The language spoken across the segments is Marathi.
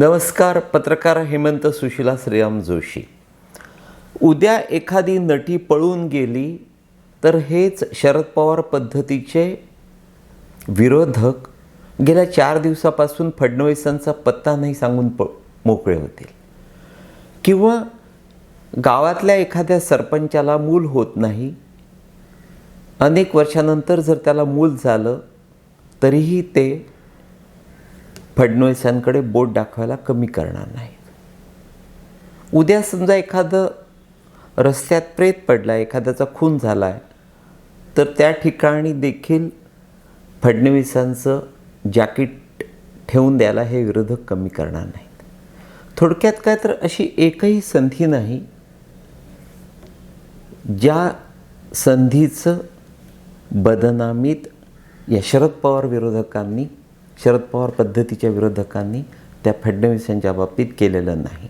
नमस्कार पत्रकार हेमंत सुशिला श्रीराम जोशी. उद्या एखादी नटी पळून गेली तर हेच शरद पवार पद्धतीचे विरोधक गेल्या चार दिवसापासून फडणवीसांचा पत्ता नाही सांगून प मोकळे होतील. किंवा गावातल्या एखाद्या सरपंचाला मूल होत नाही अनेक वर्षानंतर जर त्याला मूल झालं तरीही ते फडणवीसांकडे बोट दाखवायला कमी करणार नाहीत उद्या समजा एखादं रस्त्यात प्रेत पडला आहे एखाद्याचा खून झाला आहे तर त्या ठिकाणी देखील फडणवीसांचं जॅकेट ठेवून द्यायला हे विरोधक कमी करणार नाहीत. थोडक्यात काय तर अशी एकही संधी नाही ज्या संधीचं बदनामीत या शरद पवार विरोधकांनी शरद पवार पद्धतीच्या विरोधकांनी त्या फडणवीस यांच्या बाबतीत केलेलं नाही.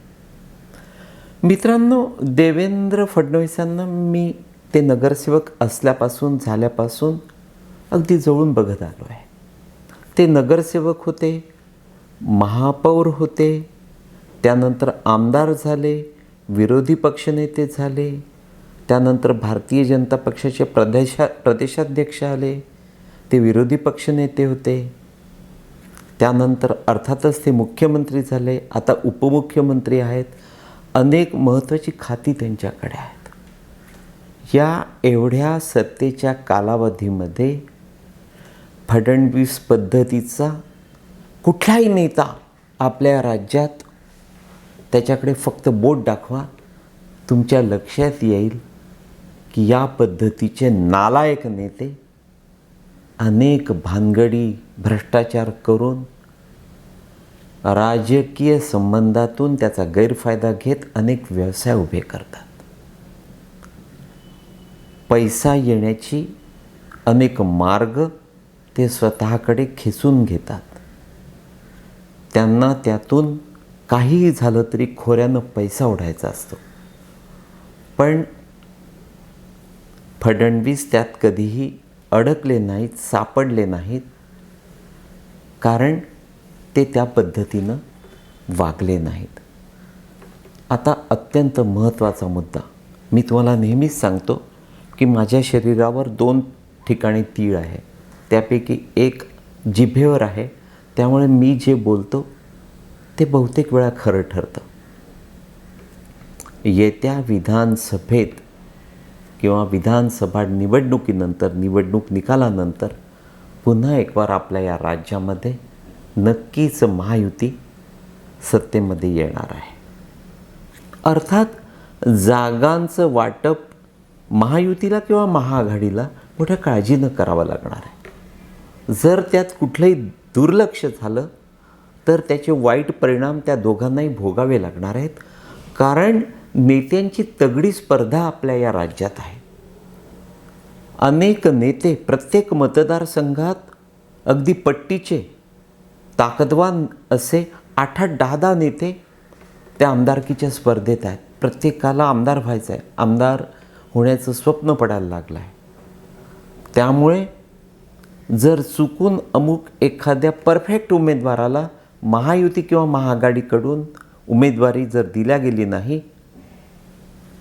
मित्रांनो देवेंद्र फडणवीसांना मी ते नगरसेवक असल्यापासून झाल्यापासून अगदी जवळून बघत आलो आहे. ते नगरसेवक होते महापौर होते त्यानंतर आमदार झाले विरोधी पक्षनेते झाले त्यानंतर भारतीय जनता पक्षाचे प्रदेशा प्रदेशाध्यक्ष आले ते विरोधी पक्षनेते होते. त्यानंतर अर्थातच ते मुख्यमंत्री झाले आता उपमुख्यमंत्री आहेत. अनेक महत्त्वाची खाती त्यांच्याकडे आहेत. या एवढ्या सत्तेच्या कालावधीमध्ये फडणवीस पद्धतीचा कुठलाही नेता आपल्या राज्यात त्याच्याकडे फक्त बोट दाखवा तुमच्या लक्षात येईल की या पद्धतीचे नालायक नेते अनेक भानगडी भ्रष्टाचार करून राजकीय संबंधातून त्याचा गैरफायदा घेत अनेक व्यवसाय उभे करतात. पैसा येण्याची अनेक मार्ग ते स्वतःकडे खेचून घेतात. त्यांना त्यातून काहीही झालं तरी खोऱ्यानं पैसा ओढायचा असतो. पण फडणवीस त्यात कधीही अडकले नाहीत सापडले नाहीत. कारण ते त्या पद्धतीनं वागले नाहीत. आता अत्यंत महत्त्वाचा मुद्दा. मी तुम्हाला नेहमीच सांगतो की माझ्या शरीरावर दोन ठिकाणी तीळ आहे. त्यापैकी एक जिभेवर आहे. त्यामुळे मी जे बोलतो ते बहुतेक वेळा खरं ठरतं. येत्या विधानसभेत किंवा विधानसभा निवडणुकीनंतर निवडणूक निकालानंतर पुन्हा एकवार आपल्या या राज्यामध्ये नक्कीच महायुती सत्तेमध्ये येणार आहे. अर्थात जागांचं वाटप महायुतीला किंवा महाआघाडीला मोठ्या काळजीनं करावं लागणार आहे. जर त्यात कुठलंही दुर्लक्ष झालं तर त्याचे वाईट परिणाम त्या दोघांनाही भोगावे लागणार आहेत. कारण नेत्यांची तगडी स्पर्धा आपल्या या राज्यात आहे. अनेक नेते प्रत्येक मतदारसंघात अगदी पट्टीचे ताकदवान असे आठ आठ दहा दहा नेते त्या आमदारकीच्या स्पर्धेत आहेत. प्रत्येकाला आमदार व्हायचं आहे आमदार होण्याचं स्वप्न पडायला लागलं आहे त्यामुळे जर चुकून अमुक एखाद्या परफेक्ट उमेदवाराला महायुती किंवा महाआघाडीकडून उमेदवारी जर दिल्या गेली नाही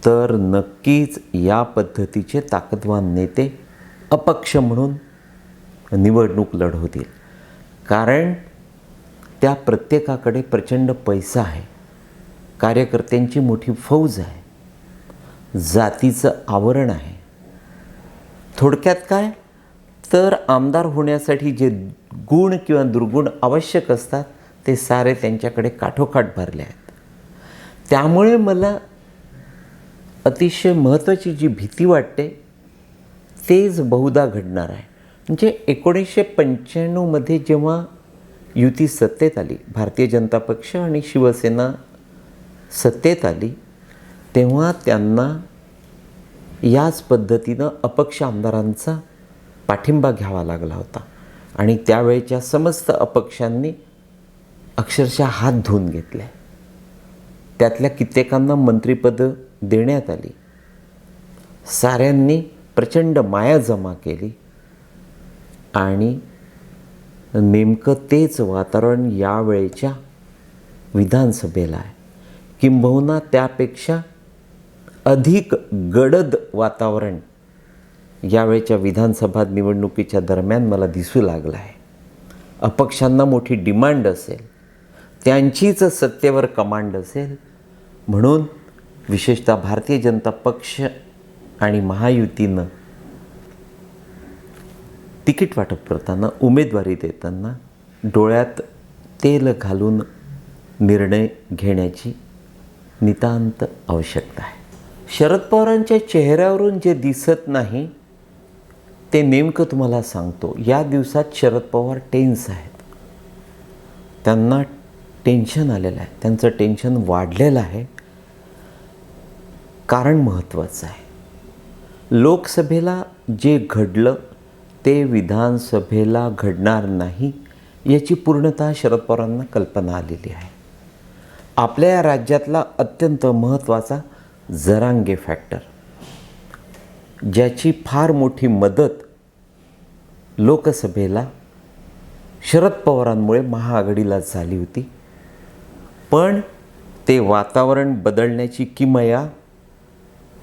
तर नक्कीच या पद्धतीचे ताकदवान नेते अपक्ष म्हणून निवडणूक लढवतील. कारण त्या प्रत्येकाकडे प्रचंड पैसा आहे. कार्यकर्त्यांची मोठी फौज आहे. जातीचं आवरण आहे. थोडक्यात काय? तर आमदार होण्यासाठी जे गुण किंवा दुर्गुण आवश्यक असतात ते सारे त्यांच्याकडे काठोकाठ भरले आहेत. त्यामुळे मला अतिशय महत्त्वाची जी भीती वाटते तेच बहुधा घडणार आहे. म्हणजे एकोणीसशे पंच्याण्णवमध्ये जेव्हा युती सत्तेत आली भारतीय जनता पक्ष आणि शिवसेना सत्तेत आली तेव्हा त्यांना याच पद्धतीनं अपक्ष आमदारांचा पाठिंबा घ्यावा लागला होता. आणि त्यावेळेच्या समस्त अपक्षांनी अक्षरशः हात धुवून घेतले. त्यातल्या कित्येकांना मंत्रिपदं देण्यात आली. साऱ्यांनी प्रचंड माया जमा केली आणि नेमकं तेच वातावरण यावेळेच्या विधानसभेला आहे. किंबहुना त्यापेक्षा अधिक गडद वातावरण यावेळच्या विधानसभा निवडणुकीच्या दरम्यान मला दिसू लागलं आहे. अपक्षांना मोठी डिमांड असेल त्यांचीच सत्तेवर कमांड असेल म्हणून विशेषतः भारतीय जनता पक्ष आणि महायुतीनं तिकीट वाटप करताना उमेदवारी देताना डोळ्यात तेल घालून निर्णय घेण्याची नितांत आवश्यकता आहे. शरद पवारांच्या चेहऱ्यावरून जे दिसत नाही ते नेमकं तुम्हाला सांगतो. या दिवसात शरद पवार टेन्स आहेत. त्यांना टेन्शन आलेलं आहे. त्यांचं टेन्शन वाढलेलं आहे. कारण महत्त्वाचं आहे. लोकसभेला जे घडलं ते विधानसभेला घडणार नाही याची पूर्णतः शरद पवारांना कल्पना आलेली आहे. आपल्या या राज्यातला अत्यंत महत्त्वाचा जरांगे फॅक्टर ज्याची फार मोठी मदत लोकसभेला शरद पवारांमुळे महाआघाडीला झाली होती. पण ते वातावरण बदलण्याची किमया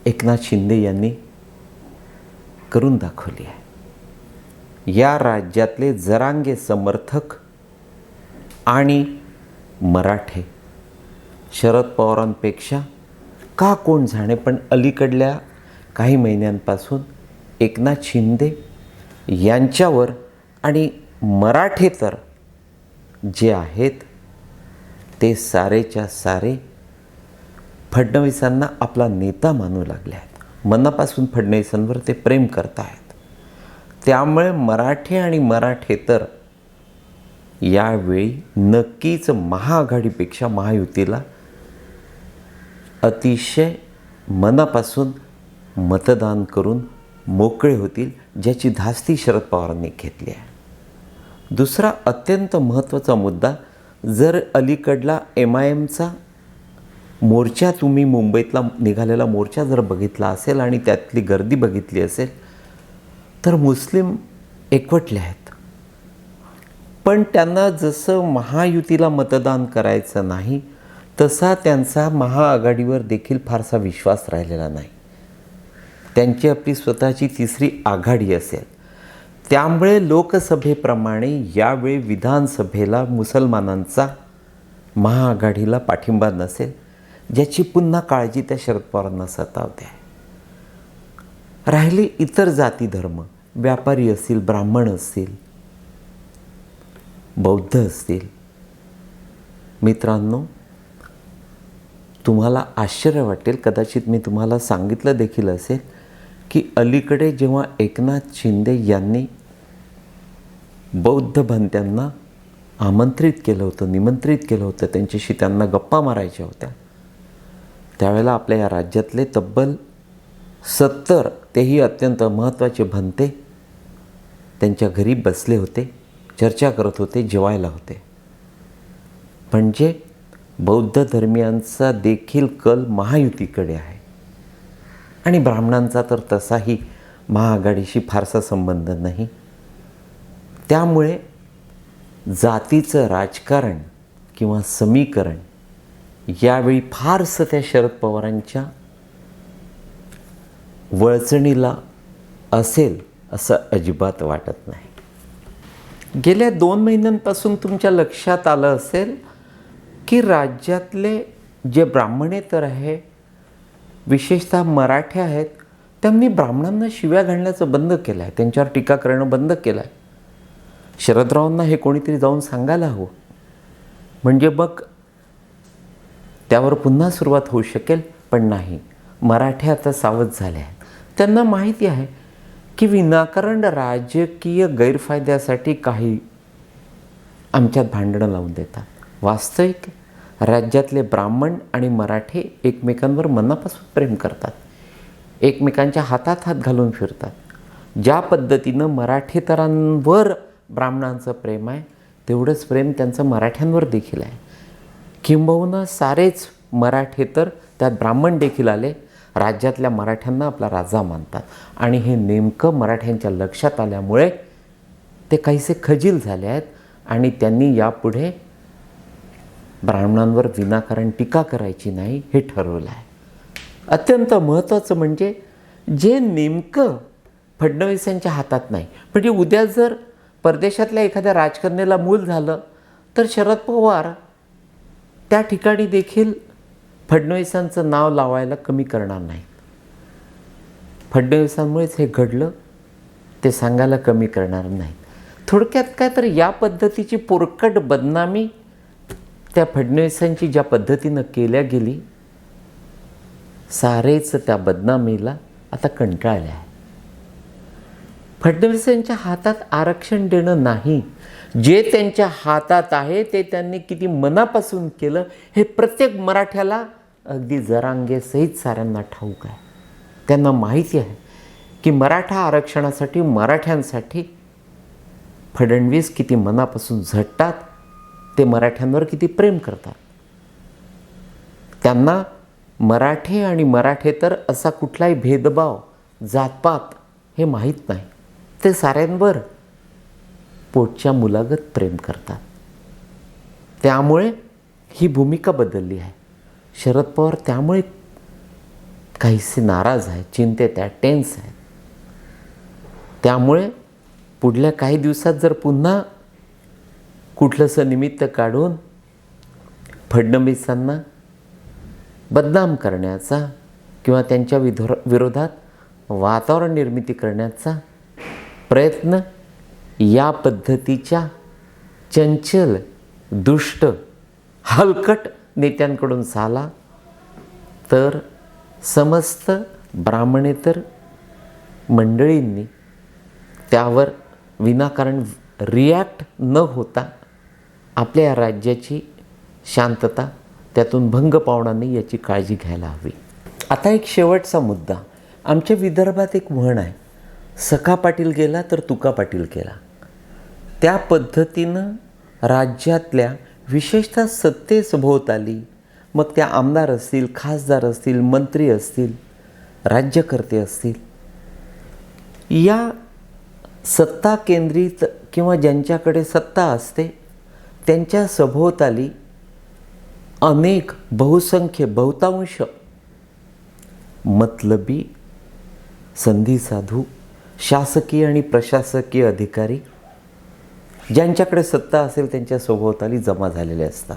एकनाथ शिंदे यांनी करून दाखवली आहे. या राज्यातले जरांगे समर्थक आणि मराठे शरद पवारांपेक्षा का कोण जाणे पण अलीकडल्या काही महिन्यांपासून एकनाथ शिंदे यांच्यावर आणि मराठे तर जे आहेत ते सारेच्या सारे फडणवीसांना आपला नेता मानू लागले आहेत. मनापासून फडणवीसांवर ते प्रेम करत आहेत त्यामुळे मराठे आणि मराठेतर यावेळी नक्कीच महाआघाडीपेक्षा महायुतीला अतिशय मनापासून मतदान करून मोकळे होतील ज्याची धास्ती शरद पवारांनी घेतली आहे. दुसरा अत्यंत महत्त्वाचा मुद्दा जर अलीकडला एम आय एमचा मोर्चा तुम्ही मुंबईतला निघालेला मोर्चा जर बघितला असेल आणि त्यातली गर्दी बघितली असेल तर मुस्लिम एकवटले आहेत. पण त्यांना जसं महायुतीला मतदान करायचं नाही तसा त्यांचा महाआघाडीवर देखील फारसा विश्वास राहिलेला नाही. त्यांची आपली स्वतःची तिसरी आघाडी असेल. त्यामुळे लोकसभेप्रमाणे यावेळी विधानसभेला मुसलमानांचा महाआघाडीला पाठिंबा नसेल. ज्याची पुन्हा काळजी त्या शरद पवारांना सतावते. राहिले इतर जाती धर्म. व्यापारी असतील ब्राह्मण असतील बौद्ध असतील. मित्रांनो तुम्हाला आश्चर्य वाटेल कदाचित मी तुम्हाला सांगितलं देखील असेल की अलीकडे जेव्हा एकनाथ शिंदे यांनी बौद्ध भंत्यांना आमंत्रित केलं होतं निमंत्रित केलं होतं त्यांच्याशी त्यांना गप्पा मारायच्या होत्या त्यावेळेला आपल्या या राज्यातले तब्बल सत्तर तेही अत्यंत महत्त्वाचे भंते त्यांच्या घरी बसले होते चर्चा करत होते जेवायला होते. म्हणजे बौद्ध धर्मियांचा देखील कल महायुतीकडे आहे. आणि ब्राह्मणांचा तर तसाही महाआघाडीशी फारसा संबंध नाही. त्यामुळे जातीचं राजकारण किंवा समीकरण यावेळी फारसं त्या शरद पवारांच्या वळचणीला असेल असं अजिबात वाटत नाही. गेल्या दोन महिन्यांपासून तुमच्या लक्षात आलं असेल की राज्यातले जे ब्राह्मणेतर आहे विशेषतः मराठे आहेत त्यांनी ब्राह्मणांना शिव्या घालण्याचं बंद केलं आहे त्यांच्यावर टीका करणं बंद केलं आहे. शरदरावांना हे कोणीतरी जाऊन सांगायला हवं. म्हणजे मग त्यावर पुन्हा सुरुवात होऊ शकेल पण नाही. मराठे आता सावध झाले आहेत. त्यांना माहिती आहे की विनाकारण राजकीय गैरफायद्यासाठी काही आमच्यात भांडणं लावून देतात. वास्तविक राज्यातले ब्राह्मण आणि मराठे एकमेकांवर मनापासून प्रेम करतात. एकमेकांच्या हातात हात घालून फिरतात. ज्या पद्धतीनं मराठेतरांवर ब्राह्मणांचं प्रेम आहे तेवढंच प्रेम त्यांचं मराठ्यांवर देखील आहे. किंबहुना सारेच मराठेतर त्यात ब्राह्मण देखील आले. राज्यातल्या मराठ्यांना आपला राजा मानतात. आणि हे नेमकं मराठ्यांच्या लक्षात आल्यामुळे ते काहीसे खजील झाले आहेत आणि त्यांनी यापुढे ब्राह्मणांवर विनाकारण टीका करायची नाही हे ठरवलं आहे. अत्यंत महत्त्वाचं म्हणजे जे नेमकं फडणवीसांच्या हातात नाही म्हणजे उद्या जर परदेशातल्या एखाद्या राजकन्याला मूल झालं तर शरद पवार त्या ठिकाणी देखील फडणवीसांचं नाव लावायला कमी करणार नाही. फडणवीसांमुळेच हे घडलं ते सांगायला कमी करणार नाही. थोडक्यात काय तर या पद्धतीची पोरकट बदनामी त्या फडणवीसांची ज्या पद्धतीनं केल्या गेली सारेच त्या बदनामीला आता कंटाळल्या आहे फडणवीस यांच्या हातात आरक्षण देणं नाही. जे त्यांच्या हातात आहे ते त्यांनी किती मनापासून केलं हे प्रत्येक मराठ्याला अगदी जरांगेसहित साऱ्यांना ठाऊक आहे. त्यांना माहिती आहे की मराठा आरक्षणासाठी मराठ्यांसाठी फडणवीस किती मनापासून झटतात ते मराठ्यांवर किती प्रेम करतात. त्यांना मराठे आणि मराठेतर असा कुठलाही भेदभाव जातपात हे माहीत नाही. ते साऱ्यांवर पोटच्या मुलागत प्रेम करतात. त्यामुळे ही भूमिका बदलली आहे. शरद पवार त्यामुळे काहीसे नाराज आहेत चिंतेत आहेत टेन्स आहेत. त्यामुळे पुढल्या काही दिवसात जर पुन्हा कुठलंसं निमित्त काढून फडणवीसांना बदनाम करण्याचा किंवा त्यांच्या विधो विरोधात वातावरण निर्मिती करण्याचा प्रयत्न या पद्धतीच्या चंचल दुष्ट हलकट नेत्यांकडून झाला. तर समस्त ब्राह्मणेतर मंडळींनी त्यावर विनाकारण रिॲक्ट न होता आपल्या राज्याची शांतता त्यातून भंग पावणार नाही याची काळजी घ्यायला हवी. आता एक शेवटचा मुद्दा. आमच्या विदर्भात एक म्हण आहे. सखा पाटील गेला तर तुका पाटील केला. त्या पद्धतीनं राज्यातल्या विशेषतः सत्तेसभोवताली मग त्या आमदार असतील खासदार असतील मंत्री असतील राज्यकर्ते असतील. या सत्ता केंद्रित किंवा ज्यांच्याकडे सत्ता असते त्यांच्या सभोवताली अनेक बहुसंख्य बहुतांश मतलबी संधी साधू शासकीय आणि प्रशासकीय अधिकारी ज्यांच्याकडे सत्ता असेल त्यांच्या सभोवताली जमा झालेले असतात.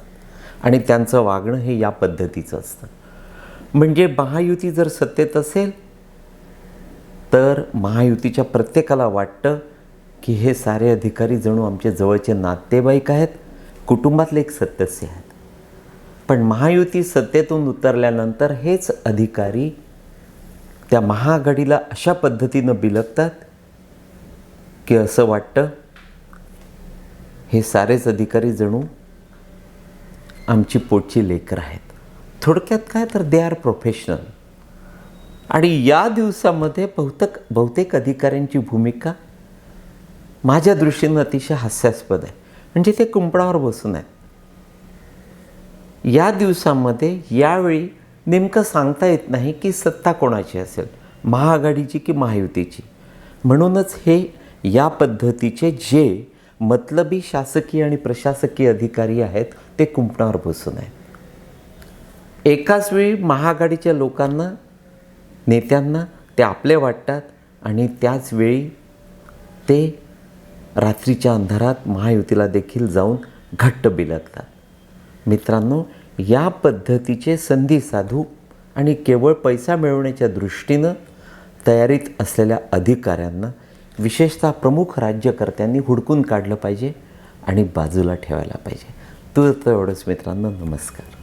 आणि त्यांचं वागणं हे या पद्धतीचं असतं. म्हणजे महायुती जर सत्तेत असेल तर महायुतीच्या प्रत्येकाला वाटतं की हे सारे अधिकारी जणू आमचे जवळचे नातेवाईक आहेत कुटुंबातले एक सदस्य आहेत. पण महायुती सत्तेतून उतरल्यानंतर हेच अधिकारी त्या महाआघाडीला अशा पद्धतीनं बिलगतात की असं वाटतं हे सारेच अधिकारी जणू आमची पोटची लेकर आहेत. थोडक्यात काय तर दे आर प्रोफेशनल आणि या दिवसामध्ये बहुतेक बहुतेक अधिकाऱ्यांची भूमिका माझ्या दृष्टीनं अतिशय हास्यास्पद आहे. म्हणजे ते कुंपणावर बसून आहेत. या दिवसामध्ये यावेळी नेमकं सांगता येत नाही की सत्ता कोणाची असेल महाआघाडीची की महायुतीची. म्हणूनच हे या पद्धतीचे जे मतलबी शासकीय आणि प्रशासकीय अधिकारी आहेत ते कुंपणावर बसून आहेत. एकाच वेळी महाआघाडीच्या लोकांना नेत्यांना ते आपले वाटतात आणि त्याच वेळी ते रात्रीच्या अंधारात महायुतीला देखील जाऊन घट्ट बिलगतात मित्रांनो या पद्धतीचे संधी साधू आणि केवळ पैसा मिळवण्याच्या दृष्टीनं तयारीत असलेल्या अधिकाऱ्यांना विशेषतः प्रमुख राज्यकर्त्यांनी हुडकून काढलं पाहिजे आणि बाजूला ठेवायला पाहिजे. तू तर एवढंच मित्रांनो नमस्कार.